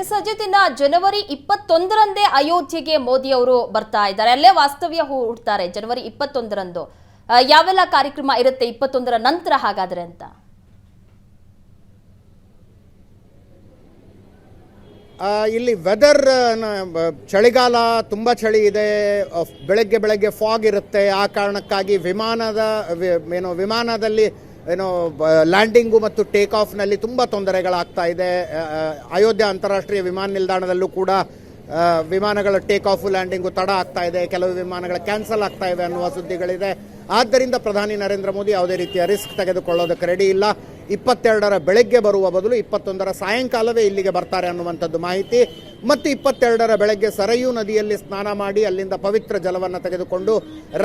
ಇನ್ನ ಜನವರಿ ಇಪ್ಪತ್ತೊಂದರಂದೇ ಅಯೋಧ್ಯೆಗೆ ಮೋದಿ ಅವರು ಬರ್ತಾ ಇದ್ದಾರೆ. ಅಲ್ಲೇ ವಾಸ್ತವ್ಯ ಹೂಡ್ತಾರೆ ಜನವರಿ ಇಪ್ಪತ್ತೊಂದರಂದು. ಯಾವೆಲ್ಲ ಕಾರ್ಯಕ್ರಮ ಇರುತ್ತೆ ಇಪ್ಪತ್ತೊಂದರ ನಂತರ ಹಾಗಾದ್ರೆ ಅಂತ? ಇಲ್ಲಿ ವೆದರ್ ಚಳಿಗಾಲ ತುಂಬ ಚಳಿ ಇದೆ. ಬೆಳಗ್ಗೆ ಬೆಳಗ್ಗೆ ಫಾಗ್ ಇರುತ್ತೆ. ಆ ಕಾರಣಕ್ಕಾಗಿ ವಿಮಾನದ ಏನು, ವಿಮಾನದಲ್ಲಿ ಏನು ಲ್ಯಾಂಡಿಂಗು ಮತ್ತು ಟೇಕ್ ಆಫ್ನಲ್ಲಿ ತುಂಬ ತೊಂದರೆಗಳಾಗ್ತಾ ಇದೆ. ಅಯೋಧ್ಯ ಅಂತಾರಾಷ್ಟ್ರೀಯ ವಿಮಾನ ನಿಲ್ದಾಣದಲ್ಲೂ ಕೂಡ ವಿಮಾನಗಳ ಟೇಕ್ ಆಫ್ ಲ್ಯಾಂಡಿಂಗು ತಡ ಆಗ್ತಾ ಇದೆ. ಕೆಲವು ವಿಮಾನಗಳ ಕ್ಯಾನ್ಸಲ್ ಆಗ್ತಾ ಇವೆ ಅನ್ನುವ ಸುದ್ದಿಗಳಿದೆ. ಆದ್ದರಿಂದ ಪ್ರಧಾನಿ ನರೇಂದ್ರ ಮೋದಿ ಯಾವುದೇ ರೀತಿಯ ರಿಸ್ಕ್ ತೆಗೆದುಕೊಳ್ಳೋದಕ್ಕೆ ರೆಡಿ ಇಲ್ಲ. ಇಪ್ಪತ್ತೆರಡರ ಬೆಳಗ್ಗೆ ಬರುವ ಬದಲು ಇಪ್ಪತ್ತೊಂದರ ಸಾಯಂಕಾಲವೇ ಇಲ್ಲಿಗೆ ಬರ್ತಾರೆ ಅನ್ನುವಂಥದ್ದು ಮಾಹಿತಿ. ಮತ್ತು ಇಪ್ಪತ್ತೆರಡರ ಬೆಳಗ್ಗೆ ಸರಯೂ ನದಿಯಲ್ಲಿ ಸ್ನಾನ ಮಾಡಿ ಅಲ್ಲಿಂದ ಪವಿತ್ರ ಜಲವನ್ನು ತೆಗೆದುಕೊಂಡು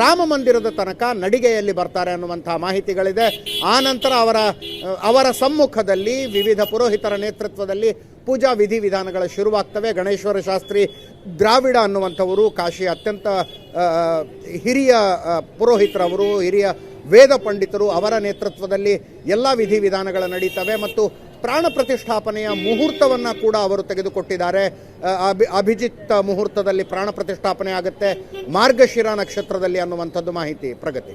ರಾಮ ಮಂದಿರದ ತನಕ ನಡಿಗೆಯಲ್ಲಿ ಬರ್ತಾರೆ ಅನ್ನುವಂತಹ ಮಾಹಿತಿಗಳಿದೆ. ಆ ನಂತರ ಅವರ ಅವರ ಸಮ್ಮುಖದಲ್ಲಿ ವಿವಿಧ ಪುರೋಹಿತರ ನೇತೃತ್ವದಲ್ಲಿ ಪೂಜಾ ವಿಧಿ ವಿಧಾನಗಳ ಶುರುವಾಗ್ತವೆ. ಗಣೇಶ್ವರ ಶಾಸ್ತ್ರಿ ದ್ರಾವಿಡ ಅನ್ನುವಂಥವರು, ಕಾಶಿ ಅತ್ಯಂತ ಹಿರಿಯ ಪುರೋಹಿತರವರು, ಹಿರಿಯ ವೇದ ಪಂಡಿತರು ಅವರ ನೇತೃತ್ವದಲ್ಲಿ ಎಲ್ಲ ವಿಧಿವಿಧಾನಗಳು ನಡೀತವೆ ಮತ್ತು ಪ್ರಾಣ ಪ್ರತಿಷ್ಠಾಪನೆಯ ಮುಹೂರ್ತವನ್ನು ಕೂಡ ಅವರು ತೆಗೆದುಕೊಟ್ಟಿದ್ದಾರೆ. ಅಭಿ, ಅಭಿಜಿತ್ ಮುಹೂರ್ತದಲ್ಲಿ ಪ್ರಾಣ ಪ್ರತಿಷ್ಠಾಪನೆ ಆಗುತ್ತೆ. ಮಾರ್ಗಶಿರ ನಕ್ಷತ್ರದಲ್ಲಿ ಅನ್ನುವಂಥದ್ದು ಮಾಹಿತಿ, ಪ್ರಗತಿ.